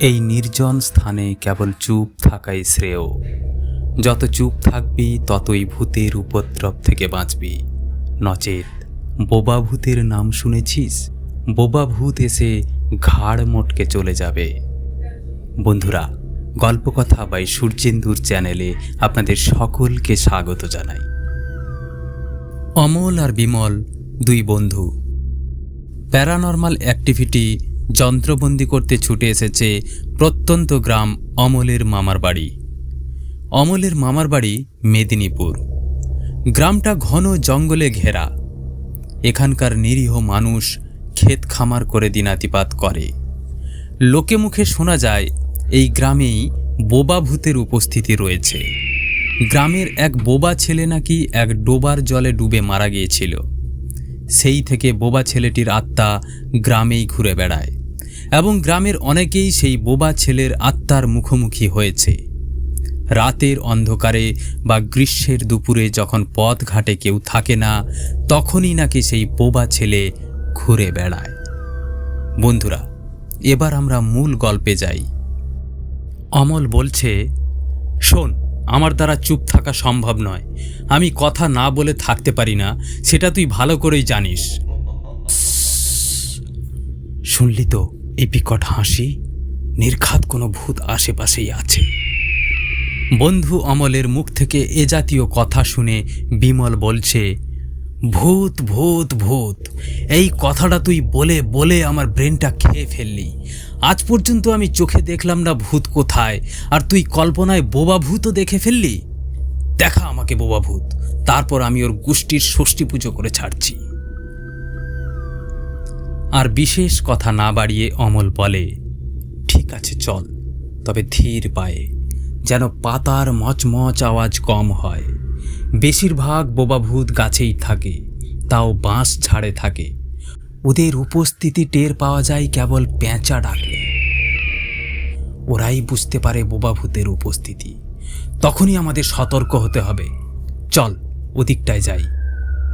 এই নির্জন স্থানে কেবল চুপ থাকাই শ্রেয়। যত চুপ থাকবি, ততই ভূতের উপদ্রব থেকে বাঁচবি। নচেত বোবা ভূতের নাম শুনেছিস? বোবা ভূত এসে ঘাড় মোটকে চলে যাবে। বন্ধুরা, গল্পকথা বাই সূর্যেন্দুর চ্যানেলে আপনাদের সকলকে স্বাগত জানাই। অমল আর বিমল, দুই বন্ধু। প্যারানর্মাল অ্যাক্টিভিটি যন্ত্রবন্দি করতে ছুটে এসেছে প্রত্যন্ত গ্রাম অমলের মামার বাড়ি। অমলের মামার বাড়ি মেদিনীপুর। গ্রামটা ঘন জঙ্গলে ঘেরা। এখানকার নিরীহ মানুষ ক্ষেত খামার করে দিনাতিপাত করে। লোকে মুখে শোনা যায়, এই গ্রামেই বোবা ভূতের উপস্থিতি রয়েছে। গ্রামের এক বোবা ছেলে নাকি এক ডোবার জলে ডুবে মারা গিয়েছিল। সেই থেকে বোবা ছেলেটির আত্মা গ্রামেই ঘুরে বেড়ায়। এবং গ্রামের অনেকেই সেই বোবা ছেলের আত্মার মুখোমুখি হয়েছে। রাতের অন্ধকারে বা গ্রীষ্মের দুপুরে যখন পথ ঘাটে কেউ থাকে না, তখনই নাকি সেই বোবা ছেলে ঘুরে বেড়ায়। বন্ধুরা, এবার আমরা মূল গল্পে যাই। অমল বলছে, শোন, আমার দ্বারা চুপ থাকা সম্ভব নয়। আমি কথা না বলে থাকতে পারি না, সেটা তুই ভালো করেই জানিস। শুনলি তো? এই বিকট হাসি, নির্ঘাত কোনো ভূত আশেপাশেই আছে। বন্ধু অমলের মুখ থেকে এ জাতীয় কথা শুনে বিমল বলছে, ভূত ভূত ভূত, এই কথাটা তুই বলে বলে আমার ব্রেনটা খেয়ে ফেললি। আজ পর্যন্ত আমি চোখে দেখলাম না ভূত কোথায়, আর তুই কল্পনায় বোবা ভূতও দেখে ফেললি? দেখা আমাকে বোবা ভূত, তারপর আমি ওর গোষ্ঠীর ষষ্ঠী পুজো করে ছাড়ছি। আর বিশেষ কথা না বাড়িয়ে অমল বলে, ঠিক আছে, চল, তবে ধীর পায়ে, যেন পাতার মচমচ আওয়াজ কম হয়। বেশিরভাগ বোবাভূত গাছেই থাকে, তাও বাঁশ ছাড়ে থাকে। ওদের উপস্থিতি টের পাওয়া যায় কেবল পেঁচা ডাকলে ওরাই বুঝতে পারে বোবাভূতের উপস্থিতি। তখনই আমাদের সতর্ক হতে হবে। চল, ওদিকটায় যাই।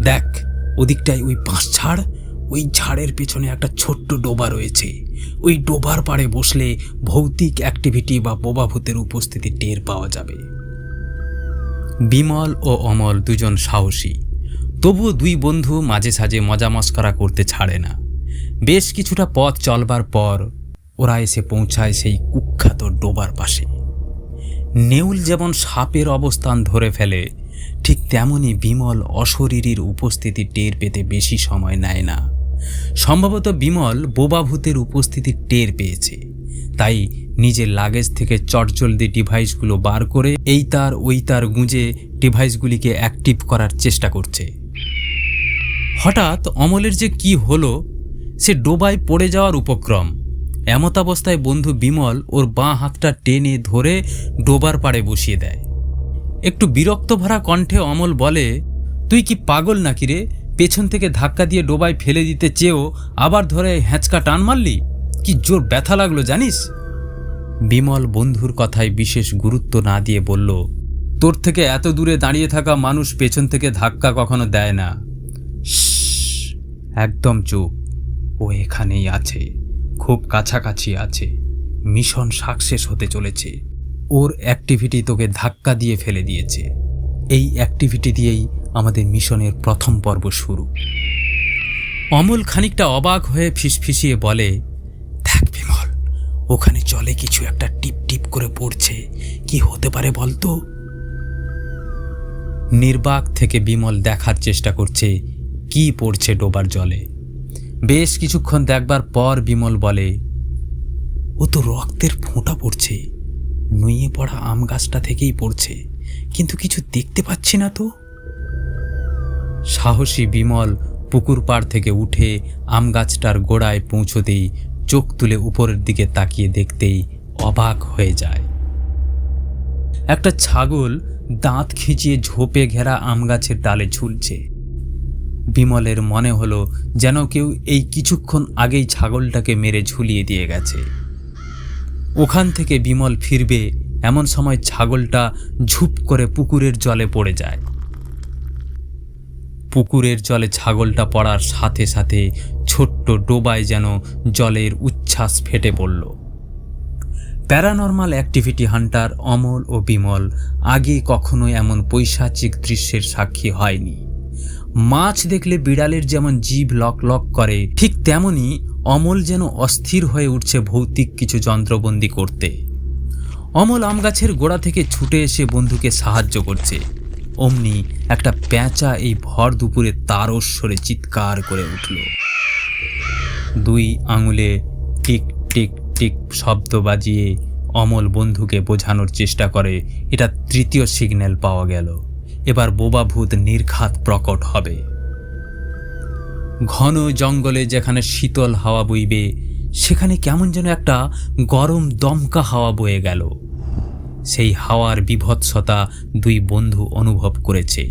দেখ, ওদিকটায় ওই বাঁশ ছাড় ওই ঝাড়ের পেছনে একটা ছোট্ট ডোবা রয়েছে। ওই ডোবার পাড়ে বসলে ভৌতিক অ্যাক্টিভিটি বা বোবাভূতের উপস্থিতি টের পাওয়া যাবে। বিমল ও অমল দুজন সাহসী। তবুও দুই বন্ধু মাঝে সাঝে মজা মস্করা করতে ছাড়ে না। বেশ কিছুটা পথ চলবার পর ওরা এসে পৌঁছায় সেই কুখ্যাত ডোবার পাশে। নেউল যেমন সাপের অবস্থান ধরে ফেলে, ঠিক তেমনি বিমল অশরীরীর উপস্থিতি টের পেতে বেশি সময় নেয় না। সম্ভবত বিমল বোবাভূতের উপস্থিতি টের পেয়েছে। তাই নিজের লাগেজ থেকে চটজলদি ডিভাইসগুলো বার করে এই তার, ওই তার গুঁজে ডিভাইসগুলিকে অ্যাক্টিভ করার চেষ্টা করছে। হঠাৎ অমলের যে কি হলো, সে ডোবায় পড়ে যাওয়ার উপক্রম। এমতাবস্থায় বন্ধু বিমল ওর বাঁ হাতটা টেনে ধরে ডোবার পাড়ে বসিয়ে দেয়। একটু বিরক্ত ভরা কণ্ঠে অমল বলে, তুই কি পাগল নাকি রে? পেছন থেকে ধাক্কা দিয়ে ডোবায় ফেলে দিতে চেয়েও আবার ধরে হ্যাঁচকা টান মারলি? কি জোর ব্যথা লাগল জানিস? বিমল বন্ধুর কথায় বিশেষ গুরুত্ব না দিয়ে বলল, তোর থেকে এত দূরে দাঁড়িয়ে থাকা মানুষ পেছন থেকে ধাক্কা কখনো দেয় না। একদম চুপ ও এখানেই আছে খুব কাছাকাছি আছে মিশন সাকসেস হতে চলেছে ওর অ্যাক্টিভিটি তোকে ধাক্কা দিয়ে ফেলে দিয়েছে এই অ্যাক্টিভিটি দিয়েই আমাদের মিশনের প্রথম পর্ব শুরু। অমল খানিকটা অবাক হয়ে ফিসফিসিয়ে বলে দেখ বিমল, ওখানে জলে কিছু একটা টিপ টিপ করে পড়ছে। কি হতে পারে বলতো? নির্বাক থেকে বিমল দেখার চেষ্টা করছে, কি পড়ছে ডোবার জলে? বেশ কিছুক্ষণ দেখবার পর বিমল বলে, ও তো রক্তের ফোঁটা পড়ছে। নুয়ে পড়া আম গাছটা থেকেই পড়ছে। কিন্তু কিছু দেখতে পাচ্ছি না তো? সাহসী বিমল পুকুর পাড় থেকে উঠে আম গাছটার গোড়ায় পৌঁছতেই চোখ তুলে উপরের দিকে তাকিয়ে দেখতেই অবাক হয়ে যায়। একটা ছাগল দাঁত খিচিয়ে ঝোপে ঘেরা আম গাছের ডালে ঝুলছে। বিমলের মনে হলো যেন কেউ এই কিছুক্ষণ আগেই ছাগলটাকে মেরে ঝুলিয়ে দিয়ে গেছে। ওখান থেকে বিমল ফিরবে, এমন সময় ছাগলটা ঝুপ করে পুকুরের জলে পড়ে যায়। পুকুরের জলে ছাগলটা পড়ার সাথে সাথে ছোট্ট ডোবায় যেন জলের উচ্ছ্বাস ফেটে পড়ল। প্যারানর্মাল অ্যাক্টিভিটি হান্টার অমল ও বিমল আগে কখনো এমন পৈশাচিক দৃশ্যের সাক্ষী হয়নি। মাছ দেখলে বিড়ালের যেমন জীব লক লক করে, ঠিক তেমনি অমল যেন অস্থির হয়ে উঠছে ভৌতিক কিছু যন্ত্রবন্দি করতে। অমল আম গাছের গোড়া থেকে ছুটে এসে বন্ধুকে সাহায্য করছে। অমনি একটা প্যাঁচা এই ভর দুপুরে তারস্বরে চিৎকার করে উঠল। দুই আঙুলে টিক টিক টিক শব্দ বাজিয়ে অমল বন্ধুকে বোঝানোর চেষ্টা করে, এটা তৃতীয় সিগন্যাল পাওয়া গেল। এবার বোবা ভূত নির্ঘাত প্রকট হবে। ঘন জঙ্গলে যেখানে শীতল হাওয়া বইবে, সেখানে কেমন যেন একটা গরম দমকা হাওয়া বয়ে গেল। সেই হাওয়ার বিভৎসতা দুই বন্ধু অনুভব করেছে।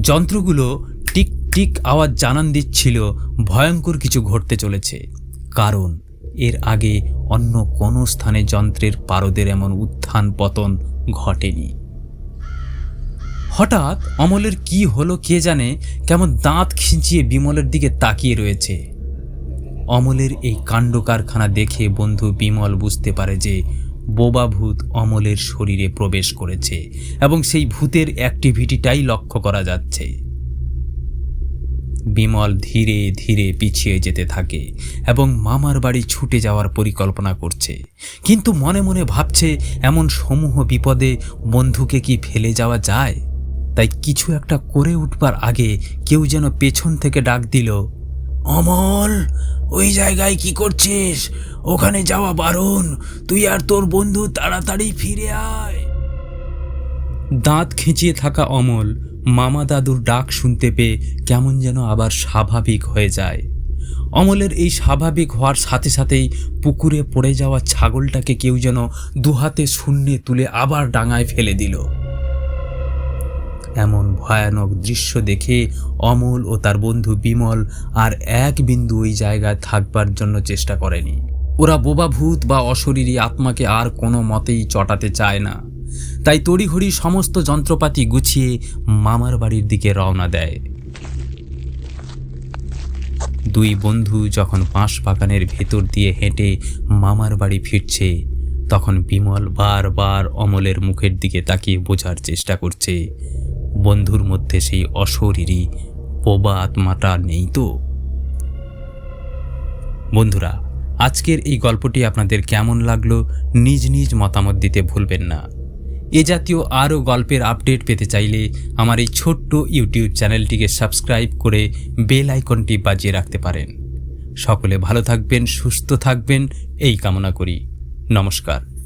যন্ত্রগুলো টিক টিক আওয়াজ জানান দিচ্ছিল, ভয়ঙ্কর কিছু ঘটতে চলেছে। কারণ, এর আগে অন্য কোনো স্থানে যন্ত্রের পারদের এমন উত্থান পতন ঘটেনি। হঠাৎ অমলের কি হলো কে জানে, কেমন দাঁত খিঁচিয়ে বিমলের দিকে তাকিয়ে রয়েছে। অমলের এই কাণ্ড কারখানা দেখে বন্ধু বিমল বুঝতে পারে যে বোবা ভূত অমলের শরীরে প্রবেশ করেছে এবং সেই ভূতের অ্যাক্টিভিটিটাই লক্ষ্য করা যাচ্ছে। বিমল ধীরে ধীরে পিছিয়ে যেতে থাকে এবং মামার বাড়ি ছুটে যাওয়ার পরিকল্পনা করছে। কিন্তু মনে মনে ভাবছে, এমন সমূহ বিপদে বন্ধুকে কি ফেলে যাওয়া যায়? তাই কিছু একটা করে উঠবার আগে কেউ যেন পেছন থেকে ডাক দিল অমল, ওই জায়গায় কি করছিস? ওখানে যাওয়া বারণ। তুই আর তোর বন্ধু তাড়াতাড়ি ফিরে আয়। দাঁত খিঁচিয়ে থাকা অমল, মামা দাদুর ডাক শুনতে পেয়ে কেমন যেন আবার স্বাভাবিক হয়ে যায়। অমলের এই স্বাভাবিক হওয়ার সাথে সাথেই পুকুরে পড়ে যাওয়া ছাগলটাকে কেউ যেন দুহাতে শূন্যে তুলে আবার ডাঙায় ফেলে দিল। এমন ভয়ানক দৃশ্য দেখে অমল ও তার বন্ধু বিমল আর এক বিন্দু ওই জায়গায় থাকবার জন্য চেষ্টা করেনি। ওরা বোবা ভূত বা অশরীরী আত্মাকে আর কোনো মতেই চটাতে চায় না। তাই তড়িঘড়ি সমস্ত যন্ত্রপাতি গুছিয়ে মামার বাড়ির দিকে রওনা দেয়। দুই বন্ধু যখন বাঁশ বাগানের ভেতর দিয়ে হেঁটে মামার বাড়ি ফিরছে, তখন বিমল বারবার অমলের মুখের দিকে তাকিয়ে বোঝার চেষ্টা করছে। বন্ধুর মধ্যে সেই অশরীরী বোবা আত্মাটা নেই তো? বন্ধুরা, আজকের এই গল্পটি আপনাদের কেমন লাগল নিজ নিজ মতামত দিতে ভুলবেন না। এ জাতীয় আরও গল্পের আপডেট পেতে চাইলে আমার এই ছোট্ট ইউটিউব চ্যানেলটিকে সাবস্ক্রাইব করে বেল আইকনটি বাজিয়ে রাখতে পারেন। সকলে ভালো থাকবেন, সুস্থ থাকবেন, এই কামনা করি। নমস্কার।